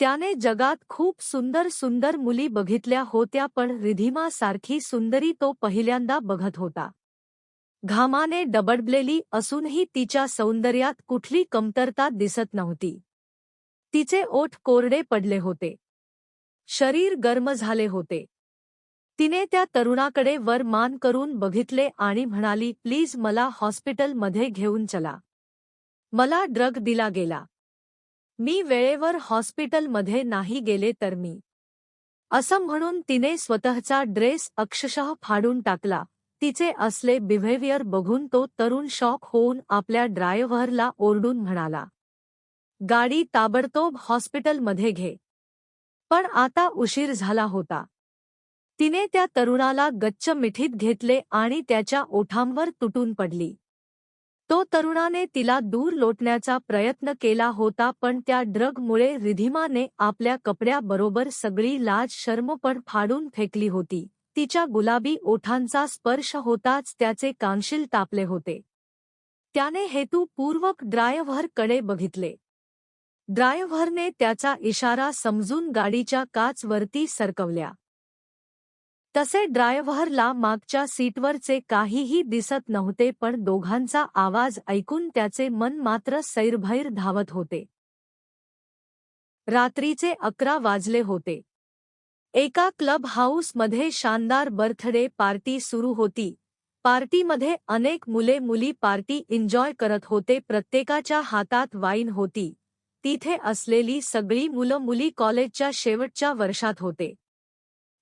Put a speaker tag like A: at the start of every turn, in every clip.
A: त्याने जगात खूप सुंदर सुंदर मुली बघितल्या होत्या पण रिधिमा सारखी सुंदरी तो पहिल्यांदा बघत होता. घामाने डबडबलेली असूनही तिच्या सौंदर्यात कुठली कमतरता दिसत नव्हती. तिचे ओठ कोरडे पडले होते. शरीर गर्म झाले होते. तिने त्या तरुणाकडे वर मान करून बघितले आणि म्हणाली प्लीज मला हॉस्पिटलमध्ये घेऊन चला. मला ड्रग दिला गेला. मी वेळेवर हॉस्पिटलमध्ये नाही गेले तर मी. असं म्हणून तिने स्वतःचा ड्रेस अक्षशः फाडून टाकला. तिचे असले बिहेवियर बघून तो तरुण शॉक होऊन आपल्या ड्रायव्हरला ओरडून म्हणाला. गाडी ताबडतोब हॉस्पिटलमध्ये घे. पण आता उशीर झाला होता. तिने त्या तरुणाला गच्च मिठीत घेतले आणि त्याच्या ओठांवर तुटून पडली. तो तरुणाने तिला दूर लोटण्याचा प्रयत्न केला होता पण त्या ड्रगमुळे रिधिमाने आपल्या कपड्याबरोबर सगळी लाज शर्मपण फाडून फेकली होती. तिच्या गुलाबी ओठांचा स्पर्श होताच त्याचे कांशील तापले होते. त्याने हेतूपूर्वक ड्रायव्हरकडे बघितले. ड्रायव्हरने त्याचा इशारा समजून गाडीच्या काचवरती सरकवल्या. तसे ड्रायव्हरला मागच्या सीटवरचे काहीही दिसत नव्हते पण दोघांचा आवाज ऐकून त्याचे मन मात्र सैरभैर धावत होते. रात्रीचे अकरा वाजले होते. एका क्लब हाऊसमध्ये शानदार बर्थडे पार्टी सुरू होती. पार्टीमध्ये अनेक मुले मुली पार्टी एन्जॉय करत होते प्रत्येकाच्या हातात वाईन होती. तिथे असलेली सगळी मुलं मुली कॉलेजच्या शेवटच्या वर्षात होते.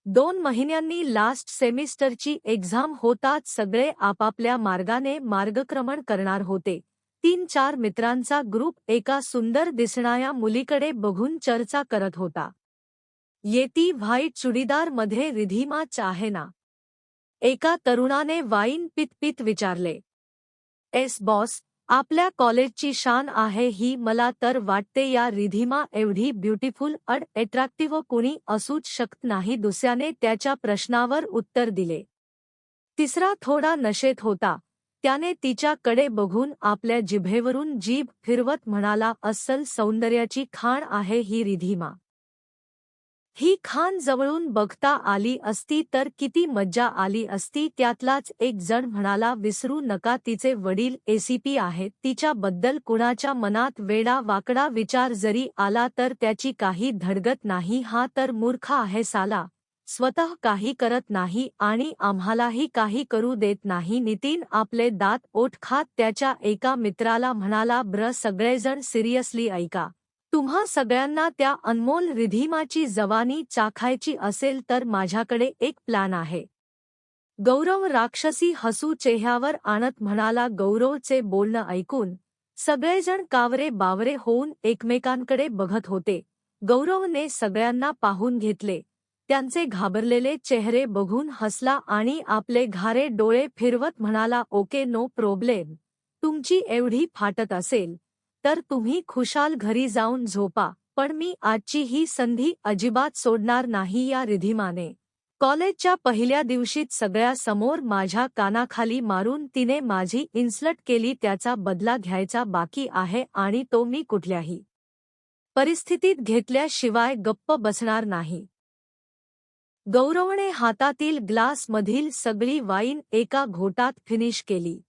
A: दोन महिन्यांनी लास्ट सेमिस्टरची एक्झाम होताच सगळे आपापल्या मार्गाने मार्गक्रमण करणार होते. तीन चार मित्रांचा ग्रुप एका सुंदर दिसणाऱ्या मुलीकडे बघून चर्चा करत होता. येती व्हाईट चुडीदारमध्ये रिधिमा चाहे ना एका तरुणाने वाईन पित पित विचारले. एस बॉस आपल्या कॉलेजची शान आहे ही मला तर वाटते या रिधिमा एवढी ब्युटिफुल अड अट्रॅक्टिव्ह कुणी असूच शकत नाही दुसऱ्याने त्याच्या प्रश्नावर उत्तर दिले. तिसरा थोडा नशेत होता. त्याने तिच्याकडे बघून आपल्या जिभेवरून जीभ फिरवत म्हणाला अस्सल सौंदर्याची खाण आहे ही रिधिमा. ही खान जवळून बघता आली असती तर किती मज्जा आली असती. त्यातलाच एक जण म्हणाला विसरू नका तिचे वडील एसीपी आहेत. तिच्याबद्दल कुणाच्या मनात वेडा वाकडा विचार जरी आला तर त्याची काही धडगत नाही. हा तर मूर्ख आहे साला. स्वतः काही करत नाही आणि आम्हालाही काही करू देत नाही. नितीन आपले दात ओठ खात त्याच्या एका मित्राला म्हणाला ब्र सगळेजण सिरियसली ऐका. तुम्हा सगळ्यांना त्या अनमोल रिधिमाची जवानी चाखायची असेल तर माझ्याकडे एक प्लॅन आहे. गौरव राक्षसी हसू चेह्यावर आणत म्हणाला गौरवचे बोलणं ऐकून सगळेजण कावरे बावरे होऊन एकमेकांकडे बघत होते गौरवने सगळ्यांना पाहून घेतले. त्यांचे घाबरलेले चेहरे बघून हसला आणि आपले घारे डोळे फिरवत म्हणाला ओके नो प्रॉब्लेम. तुमची एवढी फाटत असेल. तर तुम्ही खुशाल घरी जाऊन झोपा पण मी आजची ही संधी अजिबात सोडणार नाही या रिधिमाने. कॉलेजच्या पहिल्या दिवशीत सगळ्यासमोर माझ्या कानाखाली मारून तिने माझी इन्सलट केली त्याचा बदला घ्यायचा बाकी आहे आणि तो मी कुठल्याही परिस्थितीत घेतल्याशिवाय गप्प बसणार नाही. गौरवने हातातील ग्लासमधील सगळी वाईन एका घोटात फिनिश केली.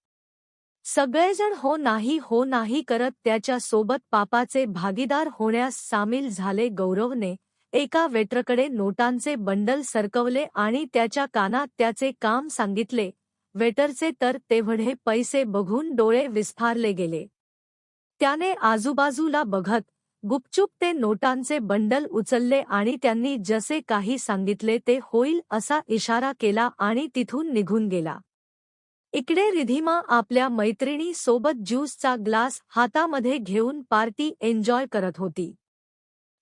A: सगळेजण हो नाही हो नाही करत त्याच्या सोबत पापाचे भागीदार होण्यास सामील झाले गौरवने एका वेटरकडे नोटांचे बंडल सरकवले आणि त्याच्या कानात त्याचे काम सांगितले. वेटरचे तर तेवढे पैसे बघून डोळे विस्फारले गेले. त्याने आजूबाजूला बघत गुपचूप ते नोटांचे बंडल उचलले आणि त्यांनी जसे काही सांगितले ते होईल असा इशारा केला आणि तिथून निघून गेला. इकडे रिधिमा आपल्या मैत्रिणी सोबत ज्यूसचा ग्लास हातामध्ये घेऊन पार्टी एन्जॉय करत होती.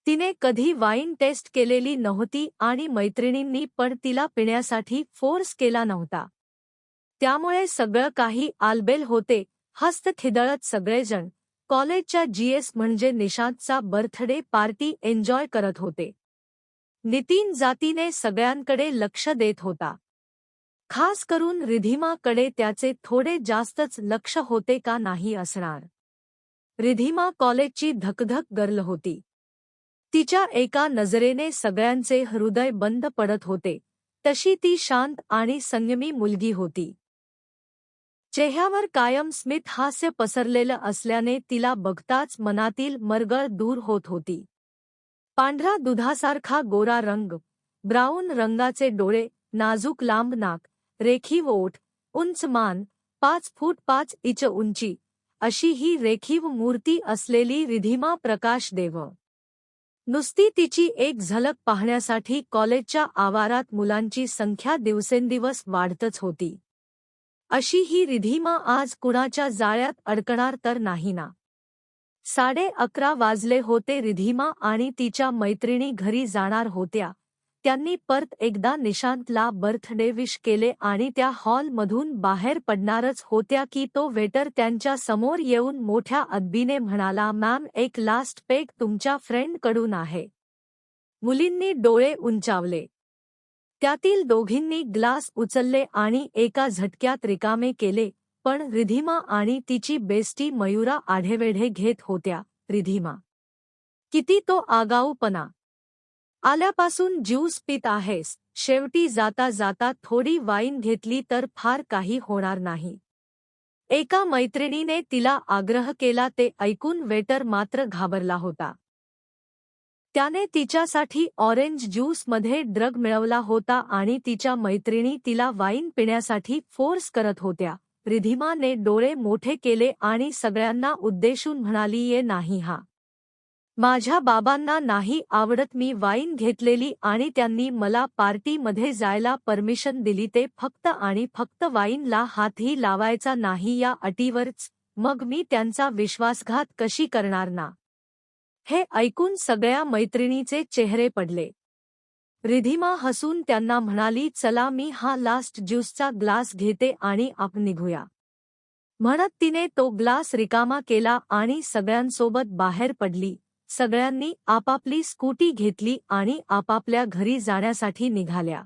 A: तिने कधी वाईन टेस्ट केलेली नव्हती आणि मैत्रिणींनी पण तिला पिण्यासाठी फोर्स केला नव्हता. त्यामुळे सगळं काही आलबेल होते हस्तखिदळत सगळेजण. कॉलेजच्या जीएस म्हणजे निशांतचा बर्थडे पार्टी एन्जॉय करत होते. नितीन जातीने सगळ्यांकडे लक्ष देत होता. खास करून रिधिमाकडे त्याचे थोडे जास्तच लक्ष होते का नाही असणार. रिधिमा कॉलेजची धकधक गर्ल होती. तिच्या एका नजरेने सगळ्यांचे हृदय बंद पडत होते. तशी ती शांत आणि संयमी मुलगी होती. चेहऱ्यावर कायम स्मित हास्य पसरलेलं असल्याने तिला बघताच मनातील मरगळ दूर होत होती. पांढरा दुधासारखा गोरा रंग ब्राऊन रंगाचे डोळे नाजूक लांब नाक रेखीव ओठ उंच मान पाच फूट पाच इंच उंची अशी ही रेखीव मूर्ती असलेली रिधिमा प्रकाश देव. नुसती तिची एक झलक पाहण्यासाठी कॉलेजच्या आवारात मुलांची संख्या दिवसेंदिवस वाढतच होती. अशी ही रिधिमा आज कुणाच्या जाळ्यात अडकणार तर नाही ना साडे अकरा वाजले होते रिधिमा आणि तिच्या मैत्रिणी घरी जाणार होत्या. त्यांनी परत एकदा निशांतला बर्थडे विश केले आणि त्या हॉलमधून बाहेर पडणारच होत्या की तो वेटर त्यांच्यासमोर येऊन मोठ्या अदबीने म्हणाला मॅम एक लास्ट पेक तुमच्या फ्रेंडकडून आहे. मुलींनी डोळे उंचावले. त्यातील दोघींनी ग्लास उचलले आणि एका झटक्यात रिकामे केले पण रिधिमा आणि तिची बेस्टी मयुरा आढेवेढे घेत होत्या. रिधिमा किती तो आगाऊपणा. आल्यापासून ज्यूस पित आहेस. शेवटी जाता जाता थोडी वाईन घेतली तर फार काही होणार नाही. एका मैत्रिणीने तिला आग्रह केला ते ऐकून वेटर मात्र घाबरला होता. त्याने तिच्यासाठी ऑरेंज ज्यूसमध्ये ड्रग मिळवला होता आणि तिच्या मैत्रिणी तिला वाईन पिण्यासाठी फोर्स करत होत्या. रिधिमाने डोळे मोठे केले आणि सगळ्यांना उद्देशून म्हणाली ये नाही हा. माझ्या बाबांना नाही आवडत मी वाईन घेतलेली आणि त्यांनी मला पार्टीमध्ये जायला परमिशन दिली ते फक्त आणि फक्त वाईनला हातही लावायचा नाही या अटीवरच मग मी त्यांचा विश्वासघात कशी करणार ना? हे ऐकून सगळ्या मैत्रिणीचे चेहरे पडले. रिधिमा हसून त्यांना म्हणाली चला मी हा लास्ट ज्यूसचा ग्लास घेते आणि आप निघूया. म्हणत तिने तो ग्लास रिकामा केला आणि सगळ्यांसोबत बाहेर पडली. सगळ्यांनी आपापली स्कूटी घेतली आणि आपापल्या घरी जाण्यासाठी निघाल्या.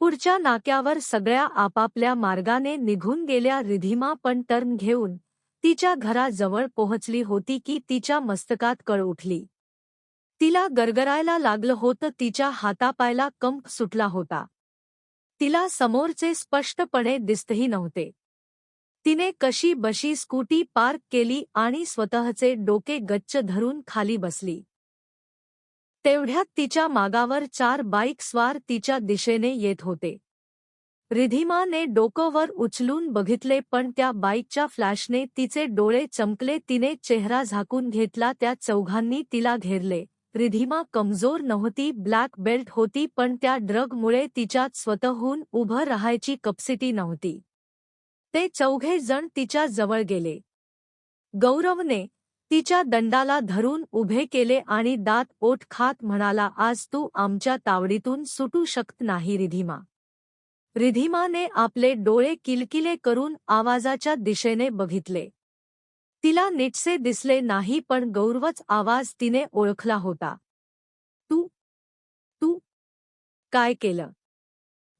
A: पुढच्या नाक्यावर सगळ्या आपापल्या मार्गाने निघून गेल्या रिधिमा पण टर्न घेऊन तिच्या घराजवळ पोहोचली होती की तिच्या मस्तकात कळ उठली. तिला गरगरायला लागलं होतं तिच्या हातापायला कंप सुटला होता. तिला समोरचे स्पष्टपणे दिसतही नव्हते. तिने कशी बशी स्कूटी पार्क केली आणि स्वतःचे डोके गच्च धरून खाली बसली. तेवढ्यात तिच्या मागावर चार बाईक स्वार तिच्या दिशेने येत होते. रिधिमाने डोकोवर उचलून बघितले पण त्या बाईकच्या फ्लॅशने तिचे डोळे चमकले. तिने चेहरा झाकून घेतला. त्या चौघांनी तिला घेरले. रिधिमा कमजोर नव्हती ब्लॅक बेल्ट होती पण त्या ड्रगमुळे तिच्यात स्वतःहून उभं राहायची कपसिटी नव्हती. ते चौघे जण तिच्या जवळ गेले. गौरवने तिच्या दंडाला धरून उभे केले आणि दात ओठ खात म्हणाला आज तू आमच्या तावडीतून सुटू शकत नाही रिधिमा. रिधिमाने आपले डोळे किलकिले करून आवाजाच्या दिशेने बघितले. तिला नीटसे दिसले नाही पण गौरवच आवाज तिने ओळखला होता. तू? तू? काय केलं?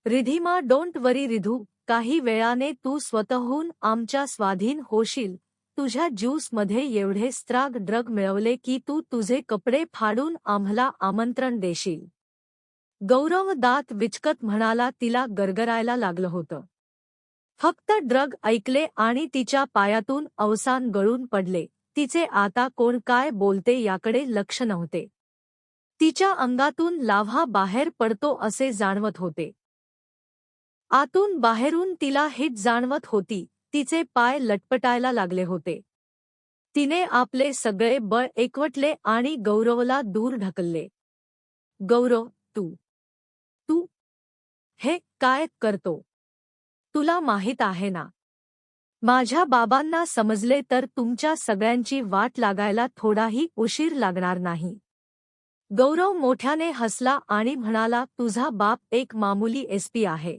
A: Ridhima don't worry Ridhu. काही वेळाने तू स्वतःहून आमच्या स्वाधीन होशील. तुझ्या ज्यूसमध्ये एवढे स्त्राग ड्रग मिळवले की तू तुझे कपडे फाडून आम्हाला आमंत्रण देशील. गौरव दात विचकत म्हणाला तिला गरगरायला लागलं होतं. फक्त ड्रग ऐकले आणि तिच्या पायातून अवसान गळून पडले. तिचे आता कोण काय बोलते याकडे लक्ष नव्हते. तिच्या अंगातून लाव्हा बाहेर पडतो असे जाणवत होते. आतून बाहेरून तिला हिट जाणवत होती. तिचे पाय लटपटायला लागले होते. तिने आपले सगळे बळ एकवटले आणि गौरवला दूर ढकलले. गौरव तू. तू? हे काय करतो? तुला माहीत आहे ना? माझ्या बाबांना समजले तर तुमच्या सगळ्यांची वाट लागायला थोडाही उशीर लागणार नाही. गौरव मोठ्याने हसला आणि म्हणाला तुझा बाप एक मामुली एसपी आहे.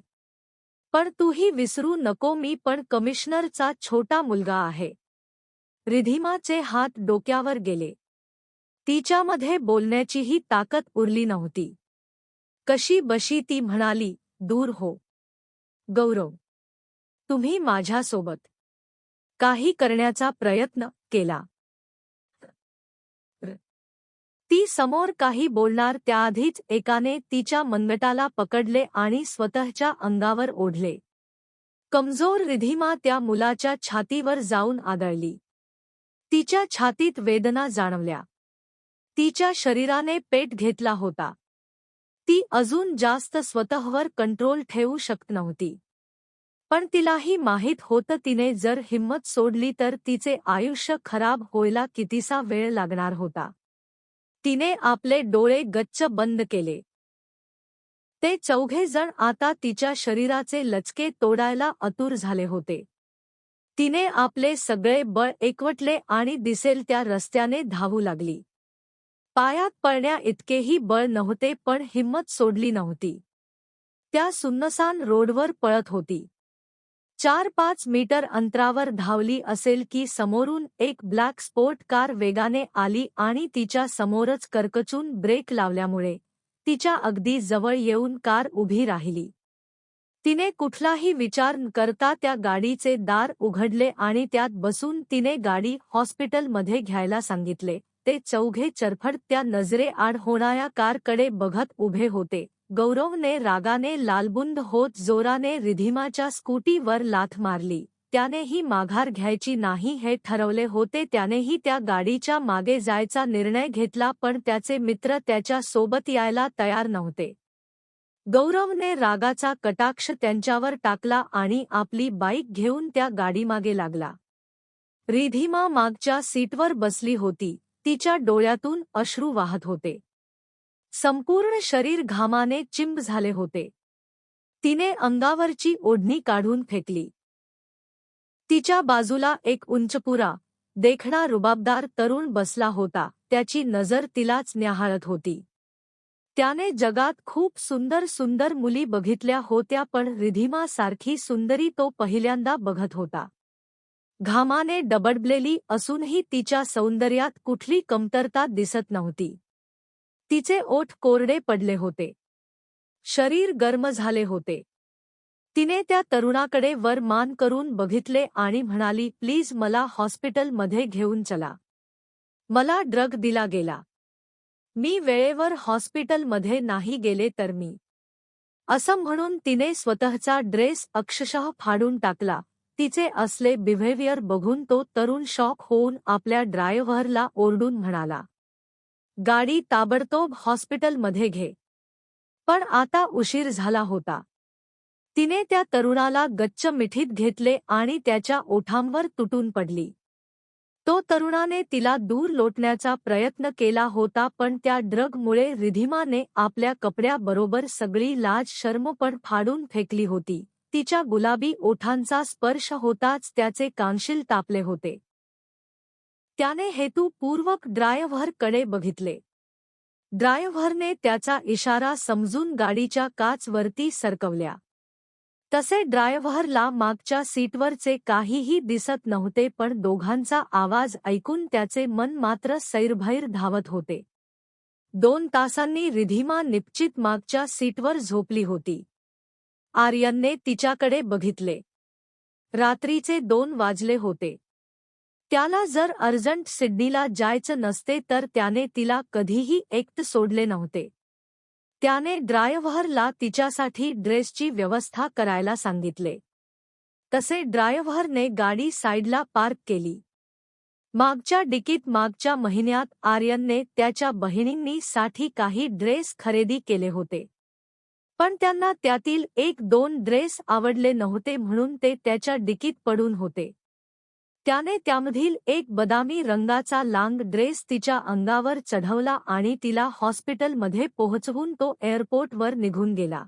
A: पण तूही विसरू नको मी पण कमिशनरचा छोटा मुलगा आहे. रिधिमाचे हात डोक्यावर गेले. तिच्यामध्ये बोलण्याचीही ताकद उरली नव्हती. कशी बशी ती म्हणाली दूर हो. गौरव तुम्ही माझ्यासोबत काही करण्याचा प्रयत्न केला. ती समोर काही बोलणार त्याआधीच एकाने तिच्या मनगटाला पकडले आणि स्वतःच्या अंगावर ओढले. कमजोर रिधिमा त्या मुलाच्या छातीवर जाऊन आदळली. तिच्या छातीत वेदना जाणवल्या. तिच्या शरीराने पेट घेतला होता. ती अजून जास्त स्वतःवर कंट्रोल ठेवू शकत नव्हती. पण तिलाही माहीत होतं तिने जर हिंमत सोडली तर तिचे आयुष्य खराब होयला कितीसा वेळ लागणार होता. तिने आपले डोळे गच्च बंद केले. ते चौघे जण आता तिच्या शरीराचे लचके तोडायला अतुर झाले होते. तिने आपले सगळे बळ एकवटले आणि दिसेल त्या रस्त्याने धावू लागली. पायात पडण्या इतकेही बळ नव्हते पण हिंमत सोडली नव्हती. त्या सुन्नसान रोडवर पळत होती. चार पाच मीटर अंतरावर धावली असेल की समोरून एक ब्लॅक स्पोर्ट कार वेगाने आली आणि तिच्या समोरच करकचून ब्रेक लावल्यामुळे तिच्या अगदी जवळ येऊन कार उभी राहिली. तिने कुठलाही विचार न करता त्या गाडीचे दार उघडले आणि त्यात बसून तिने गाडी हॉस्पिटलमध्ये घ्यायला सांगितले. ते चौघे चरफड त्या नजरेआड होणाऱ्या कारकडे बघत उभे होते. गौरवने रागाने लालबुंद होत जोराने रिधिमाच्या स्कूटीवर लाथ मारली. त्यानेही माघार घ्यायची नाही हे ठरवले होते. त्यानेही त्या गाडीच्या मागे जायचा निर्णय घेतला पण त्याचे मित्र त्याच्या सोबत यायला तयार नव्हते. गौरवने रागाचा कटाक्ष त्यांच्यावर टाकला आणि आपली बाईक घेऊन त्या गाडीमागे लागला. रिधिमा मागच्या सीटवर बसली होती. तिच्या डोळ्यातून अश्रू वाहत होते. संपूर्ण शरीर घामाने चिंब झाले होते. तिने अंगावरची ओढणी काढून फेकली. तिच्या बाजूला एक उंचपुरा देखणा रुबाबदार तरुण बसला होता त्याची नजर तिलाच न्याहाळत होती. त्याने जगात खूप सुंदर सुंदर मुली बघितल्या होत्या पण रिधिमा सारखी सुंदरी तो पहिल्यांदा बघत होता. घामाने डबडबलेली असूनही तिच्या सौंदर्यात कुठली कमतरता दिसत नव्हती. तिचे ओठ कोरडे पडले होते. शरीर गर्म झाले होते. तिने त्या तरुणाकडे वर मान करून बघितले आणि म्हणाली प्लीज मला हॉस्पिटलमध्ये घेऊन चला. मला ड्रग दिला गेला. मी वेळेवर हॉस्पिटलमध्ये नाही गेले तर मी. असं म्हणून तिने स्वतःचा ड्रेस अक्षशः फाडून टाकला. तिचे असले बिहेवियर बघून तो तरुण शॉक होऊन आपल्या ड्रायव्हरला ओरडून म्हणाला गाडी ताबडतोब हॉस्पिटलमध्ये घे. पण आता उशीर झाला होता. तिने त्या तरुणाला गच्च मिठीत घेतले आणि त्याच्या ओठांवर तुटून पडली. तो तरुणाने तिला दूर लोटण्याचा प्रयत्न केला होता पण त्या ड्रगमुळे रिधिमाने आपल्या कपड्याबरोबर सगळी लाज शर्मपण फाडून फेकली होती. तिच्या गुलाबी ओठांचा स्पर्श होताच त्याचे कानशील तापले होते. त्याने हेतूपूर्वक ड्रायव्हरकडे बघितले. ड्रायव्हरने त्याचा इशारा समजून गाडीच्या काचवरती सरकवल्या. तसे ड्रायव्हरला मागच्या सीटवरचे काहीही दिसत नव्हते पण दोघांचा आवाज ऐकून त्याचे मन मात्र सैरभैर धावत होते. दोन तासांनी रिधिमा निश्चित मागच्या सीटवर झोपली होती. आर्यनने तिच्याकडे बघितले. रात्रीचे दोन वाजले होते. त्याला जर अर्जंट सिडनीला जायचं नसते तर त्याने तिला कधीही एकट सोडले नव्हते. त्याने ड्रायव्हरला तिच्यासाठी ड्रेसची व्यवस्था करायला सांगितले. तसे ड्रायव्हरने गाडी साईडला पार्क केली. मागच्या डिकीत मागच्या महिन्यात आर्यनने त्याच्या बहिणींनी साठी काही ड्रेस खरेदी केले होते. पण त्यांना त्यातील एक दोन ड्रेस आवडले नव्हते म्हणून ते त्याच्या डिकीत पडून होते. त्याने त्यामधील एक बदामी रंगाचा लांग ड्रेस तिच्या अंगावर चढवला आणि तिला हॉस्पिटलमध्ये पोहोचवून तो एअरपोर्टवर निघून गेला.